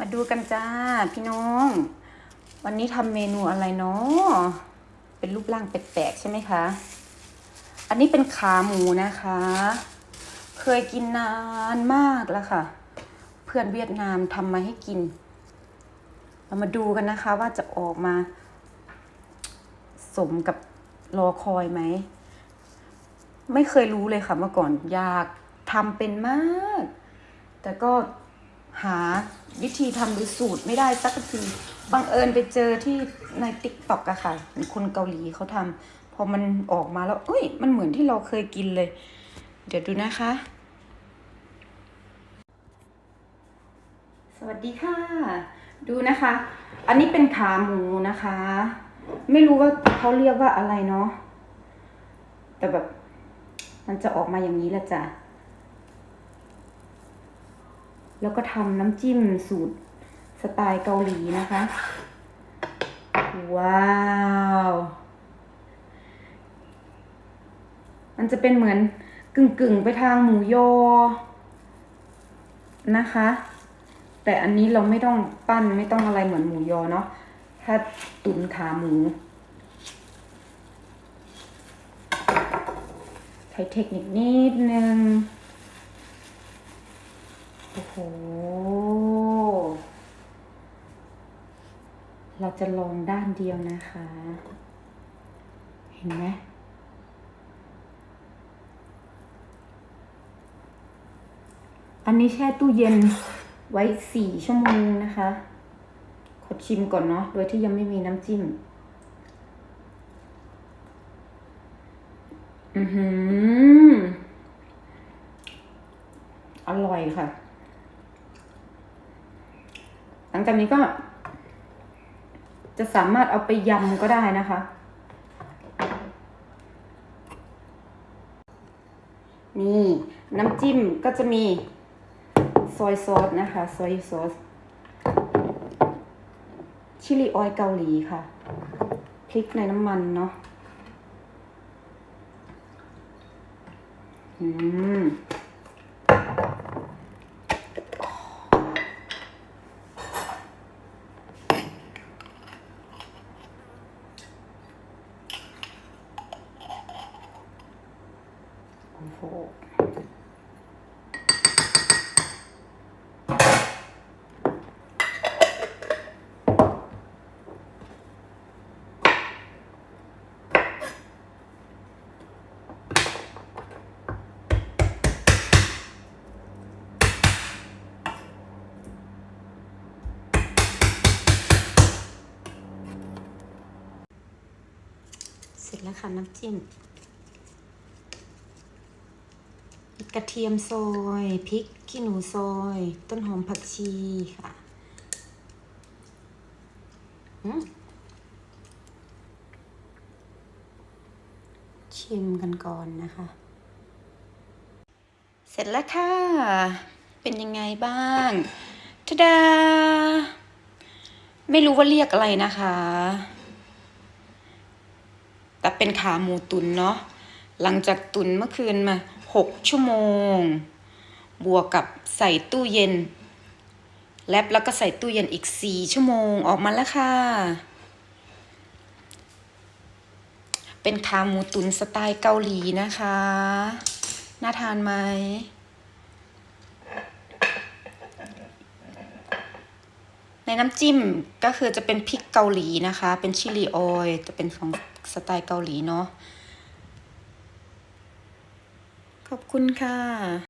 มาดูกันจ้าพี่น้อง วันนี้ทำเมนูอะไรเนาะเป็นรูปร่างแปลกๆใช่ไหมคะ อันนี้เป็นขาหมูนะคะ เคยกินนานมากแล้วค่ะ เพื่อนเวียดนามทำมาให้กิน เรามาดูกันนะคะว่าจะออกมา สมกับรอคอยไหม ไม่เคยรู้เลยค่ะเมื่อก่อนอยากทำเป็นมาก แต่ก็หา วิธีทำหรือสูตรไม่ได้สักทีบังเอิญไปเจอที่ในติ๊กต็อกอะค่ะเห็นคนเกาหลีเขาทำพอมันออกมาแล้วเอ้ย มันเหมือนที่เราเคยกินเลย เดี๋ยวดูนะคะ สวัสดีค่ะ ดูนะคะ อันนี้เป็นขาหมูนะคะ ไม่รู้ว่าเขาเรียกว่าอะไรเนาะแต่แบบมันจะออกมาอย่างนี้ละจ้ะ แล้วก็ทำน้ำจิ้มสูตรสไตล์เกาหลีนะคะ ว้าว มันจะเป็นเหมือนกึ่งๆ ไปทางหมูยอนะคะ แต่อันนี้เราไม่ต้องปั้นไม่ต้องอะไรเหมือนหมูยอเนาะถ้าตุ๋นขาหมู ใช้เทคนิคนิดนึง เราจะลองด้านเดียวนะคะ เห็นไหมอันนี้แช่ตู้เย็นไว้สี่ชั่วโมงนะคะ ขอชิมก่อนเนาะ โดยที่ยังไม่มีน้ำจิ้ม อือหือ อร่อยค่ะ ลังจากนี้ก็ จะสามารถเอาไปยำก็ได้นะคะ นี่น้ำจิ้มก็จะมีซอยซอสนะคะซอยซอสชิลลี่ออยเกาหลีค่ะ พริกในน้ำมันเนาะอืม โอ้โหเสร็จแล้วค่ะน้ำจิ้ม กระเทียมซอยพริกขี้หนูซอย ต้นหอมผักชีค่ะชิมกันก่อนนะคะ เสร็จแล้วค่ะ เป็นยังไงบ้างทดา ไม่รู้ว่าเรียกอะไรนะคะ แต่เป็นขาหมูตุนเนาะหลังจากตุนเมื่อคืนมา หกชั่วโมง บวกกับใส่ตู้เย็น แลบแล้วก็ใส่ตู้เย็นอีกสี่ชั่วโมงออกมาแล้วค่ะ เป็นขาหมูตุนสไตล์เกาหลีนะคะ น่าทานไหมในน้ำจิ้มก็คือจะเป็นพริกเกาหลีนะคะ เป็นชิลลีออยล์จะเป็นของสไตล์เกาหลีเนาะ ขอบคุณค่ะ